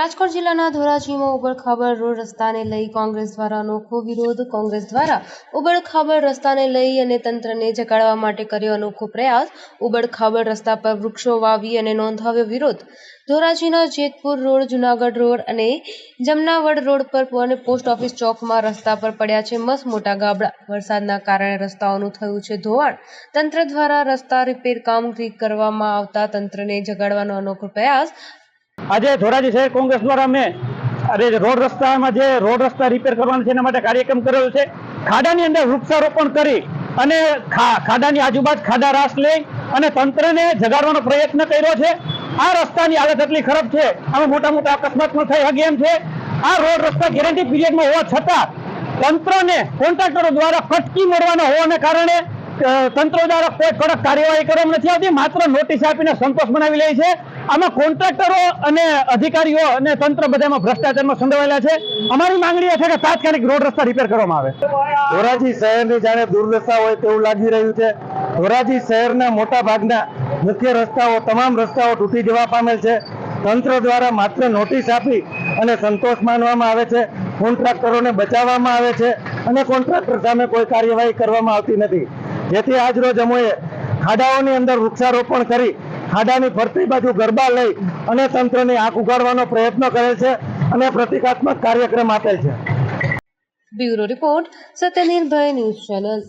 રાજકોટ જિલ્લાના ધોરાજીમાં ઉબડખાબડ રોડ રસ્તાને લઈ કોંગ્રેસ દ્વારા અનોખો વિરોધ. કોંગ્રેસ દ્વારા ઉબડખાબડ રસ્તાને લઈ અને તંત્રને જગાડવા માટે કર્યો અનોખો પ્રયાસ. ઉબડખાબડ રસ્તા પર વૃક્ષો વાવી અને નોંધાવ્યો વિરોધ. ધોરાજીના જેતપુર રોડ, જુનાગઢ રોડ અને જમનાવડ રોડ પર અને પોસ્ટ ઓફિસ ચોકમાં રસ્તા પર પડ્યા છે મસ્ત મોટા ગાબડા. વરસાદના કારણે રસ્તાઓનું થયું છે ધોવાણ. તંત્ર દ્વારા રસ્તા રિપેર કામગીરી કરવામાં આવતા તંત્રને જગાડવાનો અનોખો પ્રયાસ. આજે ધોરાજી શહેર કોંગ્રેસ દ્વારા મેં અરે રોડ રસ્તામાં જે રોડ રસ્તા રિપેર કરવાનો છે એના માટે કાર્યક્રમ કરેલો છે. ખાડાની અંદર વૃક્ષારોપણ કરી અને ખાડાની આજુબાજુ ખાડા રાસ લઈ અને તંત્રને જગાડવાનો પ્રયત્ન કર્યો છે. આ રસ્તાની હાલત એટલી ખરાબ છે. આમાં મોટા મોટા અકસ્માત પણ થઈ શકે એમ છે. આ રોડ રસ્તા ગેરંટી પીરિયડમાં હોવા છતાં તંત્રને કોન્ટ્રાક્ટરો દ્વારા ફટકી મળવાના હોવાને કારણે તંત્ર દ્વારા કોઈ કડક કાર્યવાહી કરવામાં નથી આવતી. માત્ર નોટિસ આપીને સંતોષ બનાવી લે છે. આમાં કોન્ટ્રાક્ટરો અને અધિકારીઓ અને તંત્ર બધામાં ભ્રષ્ટાચારમાં સંડોવાયેલા છે. અમારી માંગણી એ છે કે તાત્કાલિક રોડ રસ્તા રિપેર કરવામાં આવે. ધોરાજી શહેરની જાણે દુર્દશા હોય તેવું લાગી રહ્યું છે. ધોરાજી શહેરના મોટા ભાગના મુખ્ય રસ્તાઓ, તમામ રસ્તાઓ તૂટી જવા પામેલ છે. તંત્ર દ્વારા માત્ર નોટિસ આપી અને સંતોષ માનવામાં આવે છે. કોન્ટ્રાક્ટરોને બચાવવામાં આવે છે અને કોન્ટ્રાક્ટર સામે કોઈ કાર્યવાહી કરવામાં આવતી નથી. જેથી આજરોજ અમોએ ખાડાઓની અંદર વૃક્ષારોપણ કરી ખાડાની ફરતી બાજુ ગરબા લઈ અને તંત્રની આંખ ઉગાડવાનો પ્રયત્ન કરે છે અને પ્રતિકાત્મક કાર્યક્રમ આપેલ છે. Bureau report Satyanirbhay news channel.